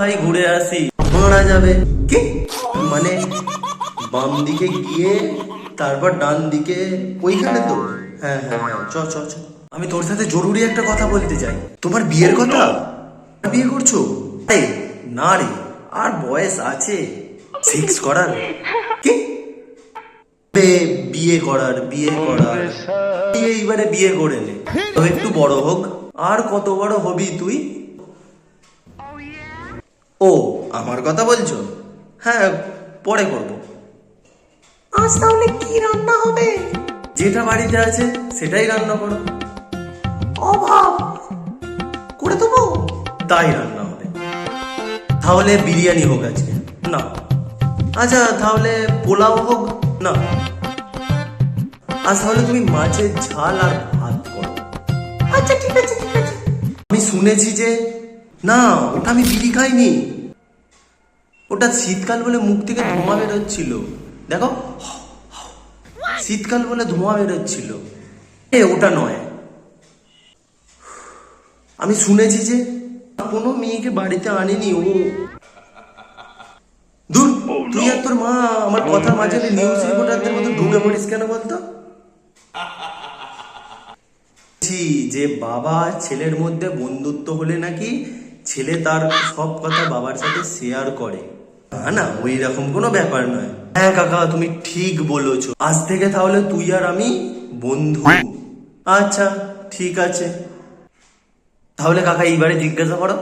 ভাই ঘুরে আসি? মারা যাবে। কি? মানে বাম দিকে গিয়ে তারপর ডান দিকে ওইখানে তো? হ্যাঁ হ্যাঁ হ্যাঁ চ চ চ। আমি তোর সাথে জরুরি একটা কথা বলতে চাই। তোমার বিয়ের কথা? বিয়ে করছ? না রে আর বয়স আছে। সেক্স করার। কি? বে, বিয়ে করার বিয়ে করার। এইবারে বিয়ে করে নে। তো একটু বড় হোক। আর কত বড় হবি তুই? ও আমার কথা বলছো? হ্যাঁ পরে করব। আজ তাহলে কি রান্না হবে? যেটা বাড়িতে আছে সেটাই রান্না করো। অভাব। করে দেবো? তাই রান্না হবে। তাহলে বিরিয়ানি হোক আজকে। না। আচ্ছা তাহলে পোলাও হোক। না। আজ তাহলে তুমি মাছের ঝাল আর ভাত করো। আচ্ছা ঠিক আছে ঠিক আছে। আমি শুনেছি যে না ওটা আমি বিড়ি খাইনি। ওটা শীতকাল বলে মুখ থেকে ধোঁয়া বেরোচ্ছিল। দেখো শীতকাল বলে ধোঁয়া বেরোচ্ছিল। এ ওটা নয়। আমি শুনেছি যে কোনো মেয়েকে বাড়িতে আনেনি ও। দূর তুই আর তোর মা আমার কথার মাঝে নিউজ রিপোর্টারদের মতো ঢুকে পড়িস কেন বলতো? যে বাবা ছেলের মধ্যে বন্ধুত্ব হলে নাকি ছেলে তার সব কথা বাবার সাথে শেয়ার করে। না না, ওই রকম কোনো ব্যাপার নয়। হ্যাঁ কাকা, তুমি ঠিক বলেছ। আজ থেকে তাহলে তুই আর আমি বন্ধু। আচ্ছা ঠিক আছে। তাহলে কাকা, এইবারে জিজ্ঞাসা করো।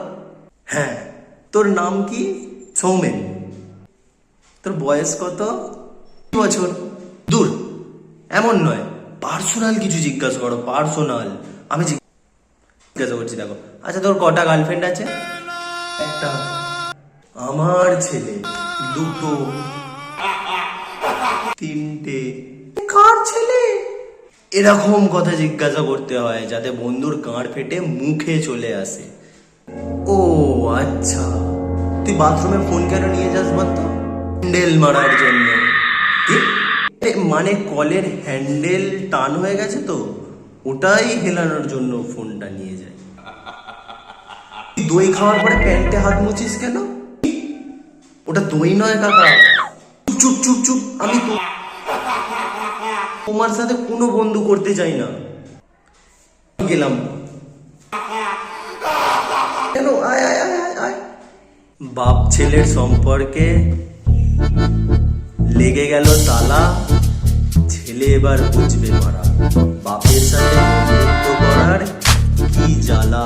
হ্যাঁ তোর নাম কি? সৌমেন। তোর বয়স কত? বছর। দূর, এমন নয়। পার্সোনাল কিছু জিজ্ঞাসা করো, পার্সোনাল। আমি জিজ্ঞাসা করছি, দেখো। আচ্ছা তোর কটা গার্লফ্রেন্ড আছে? আমার ছেলে, দুটো। তিনটে। কার ছেলে? এরকম কথা জিজ্ঞাসা করতে হয়, যাতে বন্ধুর কাঁড় ফেটে মুখে চলে আসে। ও আচ্ছা। তুই বাথরুমে ফোন কেন নিয়ে যাস বলতো হ্যান্ডেল মারার জন্য। মানে কলের হ্যান্ডেল টান হয়ে গেছে তো? ওটাই হেলানোর জন্য ফোনটা নিয়ে যায়। দই খাওয়ার পরে প্যান্টে হাত মুছিস কেন? ওটা দই নয়, কাকা। চুপ চুপ চুপ আমি তোমার সাথে কোনো বন্ধু করতে চাই না। গেলাম। কেন? আয় আয় আয় আয় বাপ ছেলের সম্পর্কে লেগে গেল তালা। ছেলে এবার বুঝবে মারা। বাপের সাথে করার কি জ্বালা।